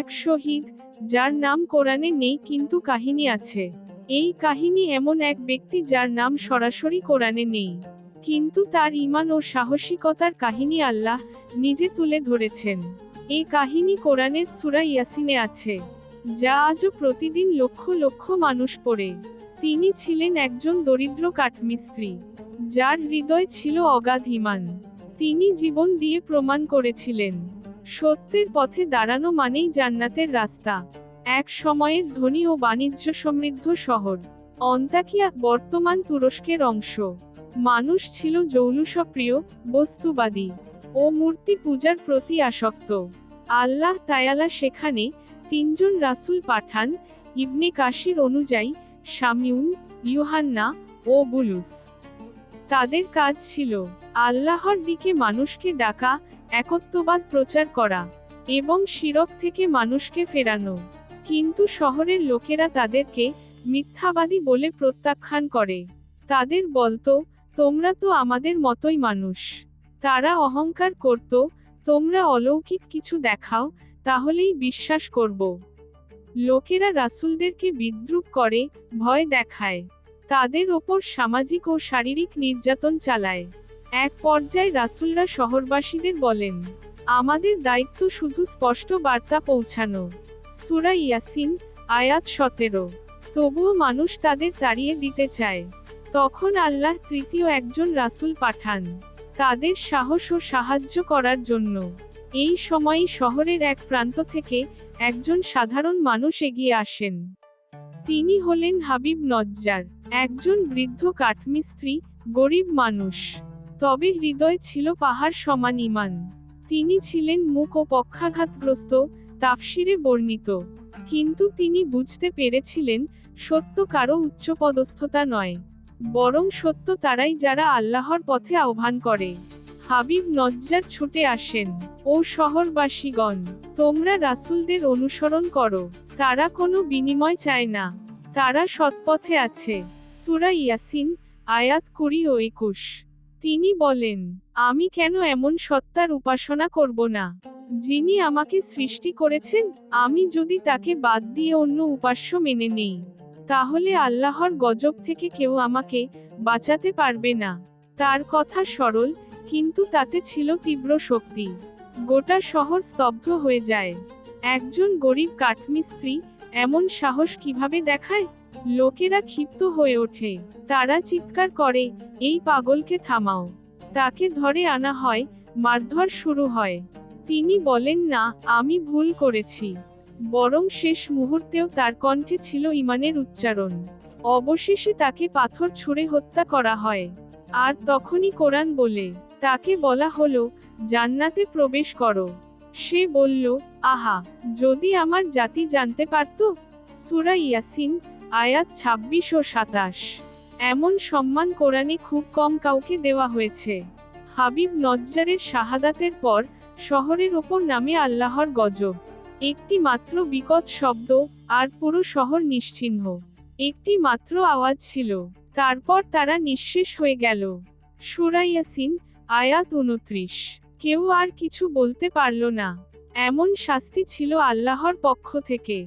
এক শহীদ, যার নাম কোরআনে নেই কিন্তু কাহিনী আছে। এই কাহিনী এমন এক ব্যক্তি যার নাম সরাসরি কোরআনে নেই। কিন্তু তার ঈমান ও সাহসিকতার কাহিনী আল্লাহ নিজে তুলে ধরেছেন। এই কাহিনী কোরআনের সুরা ইয়াসিনে আছে, যা আজও প্রতিদিন লক্ষ লক্ষ মানুষ পড়ে। তিনি ছিলেন একজন দরিদ্র কাঠমিস্ত্রি, যার হৃদয় ছিল অগাধ ইমান তিনি জীবন দিয়ে প্রমাণ করেছিলেন। সত্যের পথে দাঁড়ানো মানেই জান্নাতের রাস্তা। এক সময়ের ধনী ও বাণিজ্য সমৃদ্ধ শহর। অন্তাকিয়া বর্তমান তুরস্কের অংশ। মানুষ ছিল জৌলুসপ্রিয়, বস্তুবাদী ও মূর্তি পূজার প্রতি আসক্ত। আল্লাহ তায়ালা সেখানে তিনজন রাসূল পাঠান, ইবনে কাশির অনুযায়ী শামিউন, ইউহান্না ও বুলুস। তাদের কাজ ছিল আল্লাহর দিকে মানুষকে ডাকা একত্ববাদ প্রচার করা এবং শিরক থেকে মানুষকে ফেরানো। কিন্তু শহরের লোকেরা তাদেরকে মিথ্যাবাদী বলে প্রত্যাখ্যান করে। তাদের বলতো, তোমরা তো আমাদের মতোই মানুষ। তারা অহংকার করত, তোমরা অলৌকিক কিছু দেখাও, তাহলেই বিশ্বাস করব। লোকেরা রাসূলদেরকে বিদ্রুপ করে, ভয় দেখায়। তাদের ওপর সামাজিক ও শারীরিক নির্যাতন চালায়। এক পর্যায়ে রাসূলরা শহরবাসীদের বলেন, আমাদের দায়িত্ব শুধু স্পষ্ট বার্তা পৌঁছানো। সূরা ইয়াসিন, আয়াত সতেরো। তবুও মানুষ তাদের তাড়িয়ে দিতে চায়। তখন আল্লাহ তৃতীয় একজন রাসূল পাঠান, তাদের সাহস ও সাহায্য করার জন্য। এই সময়ই শহরের এক প্রান্ত থেকে একজন সাধারণ মানুষ এগিয়ে আসেন। তিনি হলেন হাবিব নজ্জার, একজন বৃদ্ধ কাঠমিস্ত্রি, গরিব মানুষ। তবে হৃদয় ছিল পাহাড় সমান ইমান। তিনি ছিলেন মুখ ও পক্ষাঘাতগ্রস্ত, তাফসিরে বর্ণিত। কিন্তু তিনি বুঝতে পেরেছিলেন, সত্য কারও উচ্চপদস্থতা নয়। বরং সত্য তারাই যারা আল্লাহর পথে আহ্বান করে। হাবিব নজ্জার ছুটে আসেন, ও শহরবাসীগণ, তোমরা রাসূলদের অনুসরণ করো। তারা কোনো বিনিময় চায় না। তারা সৎপথে আছে। সুরা ইয়াসিন, আয়াত কুড়ি ও একুশ। তিনি বলেন, আমি কেন এমন সত্তার উপাসনা করব না? যিনি আমাকে সৃষ্টি করেছেন, আমি যদি তাকে বাদ দিয়ে অন্য উপাস্য মেনে নেই, তাহলে আল্লাহর গজব থেকে কেউ আমাকে বাঁচাতে পারবে না। তার কথা সরল, কিন্তু তাতে ছিল তীব্র শক্তি। গোটা শহর স্তব্ধ হয়ে যায়। একজন গরিব কাঠমিস্ত্রি এমন সাহস কীভাবে দেখায়? লোকেরা ক্ষিপ্ত হয়ে ওঠে। তারা চিৎকার করে, এই পাগলকে থামাও। তাকে ধরে আনা হয়, মারধর শুরু হয়। তিনি বলেন, না, আমি ভুল করেছি। বরং শেষ মুহূর্তেও তার কণ্ঠে ছিল ইমানের উচ্চারণ। অবশেষে তাকে পাথর ছুঁড়ে হত্যা করা হয়। আর তখনই কোরআন বলে, তাকে বলা হলো, জান্নাতে প্রবেশ করো। সে বলল, আহা, যদি আমার জাতি জানতে পারত, সুরা ইয়াসিন আয়াত ছাব্বিশ ও সাতাশ। এমন সম্মান কোরআনে খুব কম কাউকে দেওয়া হয়েছে। হাবিব নজ্জারের শাহাদাতের পর শহরের ওপর নামে আল্লাহর গজব। একটি মাত্র বিকট শব্দ আর পুরো শহর নিশ্চিহ্ন। একটি মাত্র আওয়াজ ছিল। তারপর তারা নিঃশেষ হয়ে গেল। সুরাইয়াসিন আয়াত উনত্রিশ কেউ আর কিছু বলতে পারল না। এমন শাস্তি ছিল আল্লাহর পক্ষ থেকে।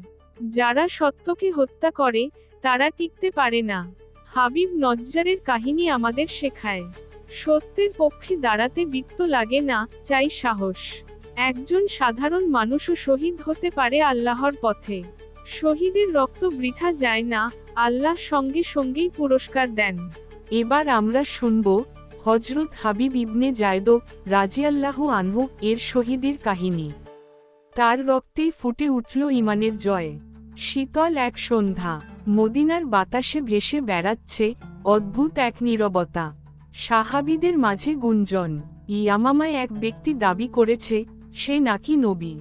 যারা সত্যকে হত্যা করে, তারা টিকতে পারে না। হাবিব নজ্জারের কাহিনী আমাদের শেখায়। সত্যের পক্ষে দাঁড়াতে বিত্ত লাগে না, চাই সাহস। একজন সাধারণ মানুষও শহীদ হতে পারে আল্লাহর পথে। শহীদের রক্ত বৃথা যায় না, আল্লাহ সঙ্গে সঙ্গেই পুরস্কার দেন। এবার আমরা শুনব হজরত হাবিব ইবনে জায়দ রাজিয়াল্লাহু আনহু এর শহীদের কাহিনী। তার রক্তেই ফুটে উঠল ইমানের জয়। শীতল এক সন্ধ্যা, মদিনার বাতাসে ভেসে বেড়াচ্ছে অদ্ভুত এক নীরবতা। সাহাবিদের মাঝে গুঞ্জন, ইয়ামামায় এক ব্যক্তি দাবি করেছে, সে নাকি নবী?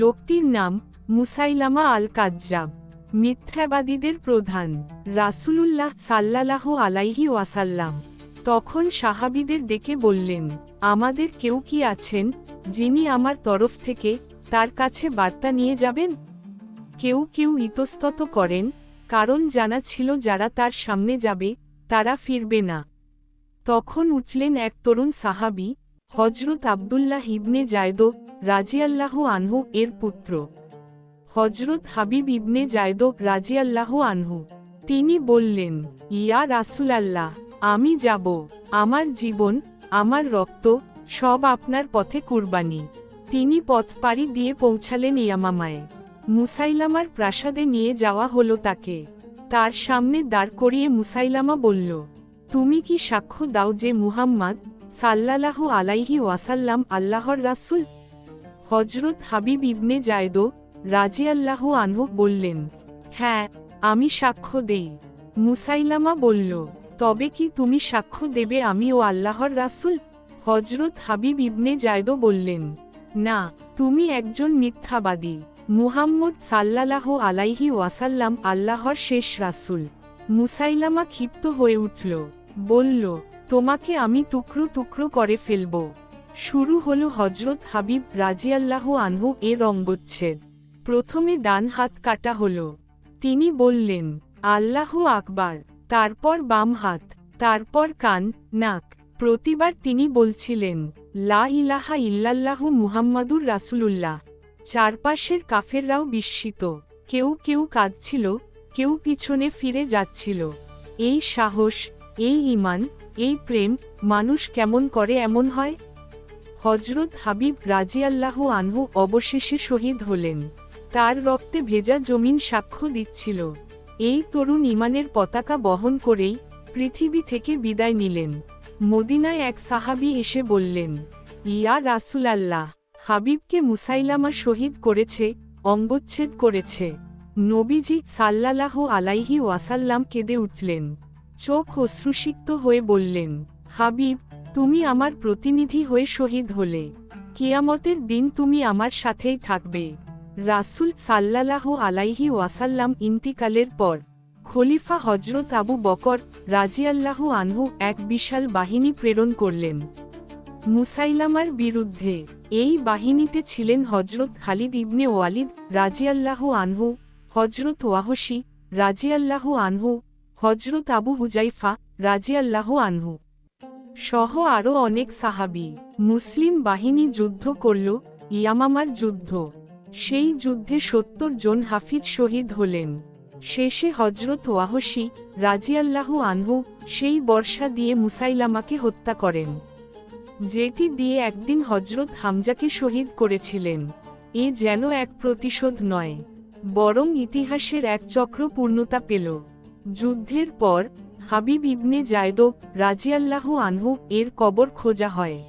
লোকটির নাম মুসাইলামা আল কাজ্জাব মিথ্যাবাদীদের প্রধান, রাসূলুল্লাহ সাল্লাল্লাহু আলাইহি ওয়াসাল্লাম। তখন সাহাবিদের ডেকে বললেন, আমাদের কেউ কি আছেন যিনি আমার তরফ থেকে তার কাছে বার্তা নিয়ে যাবেন? কেউ কেউ ইতস্তত করেন, কারণ জানা ছিল যারা তার সামনে যাবে, তারা ফিরবে না। তখন উঠলেন এক তরুণ সাহাবি হজরত আবদুল্লাহ ইবনে জায়দ রাজিয়াল্লাহু আনহু এর পুত্র। হজরত হাবিব ইবনে জায়দ রাজিয়াল্লাহ আনহু। তিনি বললেন, ইয়া রাসুলাল্লাহ, আমি যাব, আমার জীবন, আমার রক্ত, সব আপনার পথে কুরবানি। তিনি পথ পাড়ি দিয়ে পৌঁছালেন ইয়ামামায়। মুসাইলামার প্রাসাদে নিয়ে যাওয়া হলো তাকে। তার সামনে দাঁড় করিয়ে মুসাইলামা বলল, তুমি কি সাক্ষ্য দাও যে মুহাম্মদ সাল্লাল্লাহু আলাইহি ওয়াসাল্লাম আল্লাহর রাসূল? হজরত হাবিব ইবনে জায়দ রাজিয়াল্লাহু আনহু বললেন হ্যাঁ আমি সাক্ষ্য দেই। মুসাইলামা বলল, তবে কি তুমি সাক্ষ্য দেবে আমি ও আল্লাহর রাসূল? হজরত হাবিব ইবনে জায়দ বললেন, না, তুমি একজন মিথ্যাবাদী। মুহাম্মদ সাল্লাল্লাহু আলাইহি ওয়াসাল্লাম আল্লাহর শেষ রাসূল। মুসাইলামা ক্ষিপ্ত হয়ে উঠল, বলল, তোমাকে আমি টুকরো টুকরো করে ফেলব। শুরু হল হজরত হাবিব রাজিয়াল্লাহু আনহু এর অঙ্গচ্ছেদ। প্রথমে ডান হাত কাটা হল। তিনি বললেন, আল্লাহু আকবার। তারপর বাম হাত, তারপর কান, নাক। প্রতিবার তিনি বলছিলেন, লা ইলাহা ইল্লাল্লাহু মুহাম্মাদুর রাসূলুল্লাহ। চারপাশের কাফেররাও বিস্মিত। কেউ কেউ কাঁদছিল, কেউ পিছনে ফিরে যাচ্ছিল। এই সাহস, এই ইমান এই প্রেম মানুষ কেমন করে এমন হয়? হজরত হাবিব রাজিয়াল্লাহু আনহু অবশেষে শহীদ হলেন। তার রক্তে ভেজা জমিন সাক্ষ্য দিচ্ছিল। এই তরুণ ইমানের পতাকা বহন করেই পৃথিবী থেকে বিদায় নিলেন। মদিনায় এক সাহাবি এসে বললেন, ইয়া রাসুল আল্লাহ হাবিবকে মুসাইলামা শহীদ করেছে, অঙ্গচ্ছেদ করেছে। নবীজি সাল্লাল্লাহু আলাইহি ওয়াসাল্লাম কেঁদে উঠলেন। চোখ অশ্রুসিক্ত হয়ে বললেন, হাবিব, তুমি আমার প্রতিনিধি হয়ে শহীদ হলে। কিয়ামতের দিন তুমি আমার সাথেই থাকবে। রাসুল সাল্লাল্লাহু আলাইহি ওয়াসাল্লাম ইন্তিকালের পর, খলিফা হজরত আবু বকর রাজিয়াল্লাহু আনহু এক বিশাল বাহিনী প্রেরণ করলেন। মুসাইলামার বিরুদ্ধে এই বাহিনীতে ছিলেন হজরত খালিদ ইবনে ওয়ালিদ রাজিয়াল্লাহু আনহু হজরত ওয়াহশি রাজিয়াল্লাহু আনহু হজরত আবু হুজাইফা রাজিয়াল্লাহু আনহু সহ আরও অনেক সাহাবি। মুসলিম বাহিনী যুদ্ধ করল, ইয়ামামার যুদ্ধ। সেই যুদ্ধে সত্তর জন হাফিজ শহীদ হলেন। শেষে হজরত ওয়াহশি রাজিয়াল্লাহু আনহু সেই বর্ষা দিয়ে মুসাইলামাকে হত্যা করেন। যেটি দিয়ে একদিন হজরত হামজাকে শহীদ করেছিলেন। এ যেন এক প্রতিশোধ নয়, বরং ইতিহাসের এক চক্র পূর্ণতা পেল। যুদ্ধের পর, হাবিব ইবনে জায়দ রাজিয়াল্লাহু আনহু এর কবর খোঁজা হয়।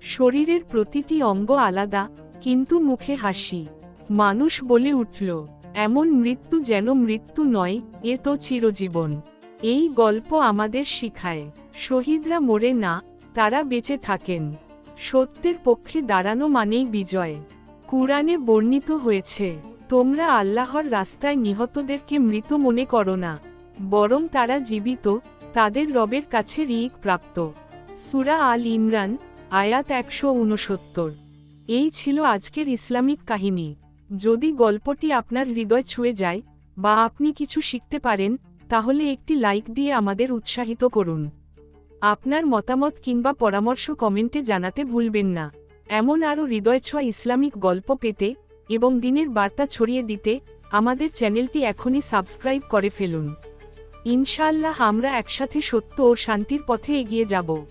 শরীরের প্রতিটি অঙ্গ আলাদা, কিন্তু মুখে হাসি। মানুষ বলে উঠল, এমন মৃত্যু যেন মৃত্যু নয়, এ তো চিরজীবন। এই গল্প আমাদের শিখায়, শহীদরা মরে না তারা বেঁচে থাকেন। সত্যের পক্ষে দাঁড়ানো মানেই বিজয়। কুরআনে বর্ণিত হয়েছে, তোমরা আল্লাহর রাস্তায় নিহতদেরকে মৃত মনে করো না, বরং তারা জীবিত, তাদের রবের কাছে রিক প্রাপ্ত। সুরা আল ইমরান, আয়াত একশো উনসত্তর এই ছিল আজকের ইসলামিক কাহিনী। যদি গল্পটি আপনার হৃদয় ছুঁয়ে যায় বা আপনি কিছু শিখতে পারেন, তাহলে একটি লাইক দিয়ে আমাদের উৎসাহিত করুন। আপনার মতামত কিংবা পরামর্শ কমেন্টে জানাতে ভুলবেন না। এমন আরও হৃদয়ছোঁয়া ইসলামিক গল্প পেতে এবং দিনের বার্তা ছড়িয়ে দিতে আমাদের চ্যানেলটি এখনই সাবস্ক্রাইব করে ফেলুন। ইনশাল্লাহ আমরা একসাথে সত্য ও শান্তির পথে এগিয়ে যাব।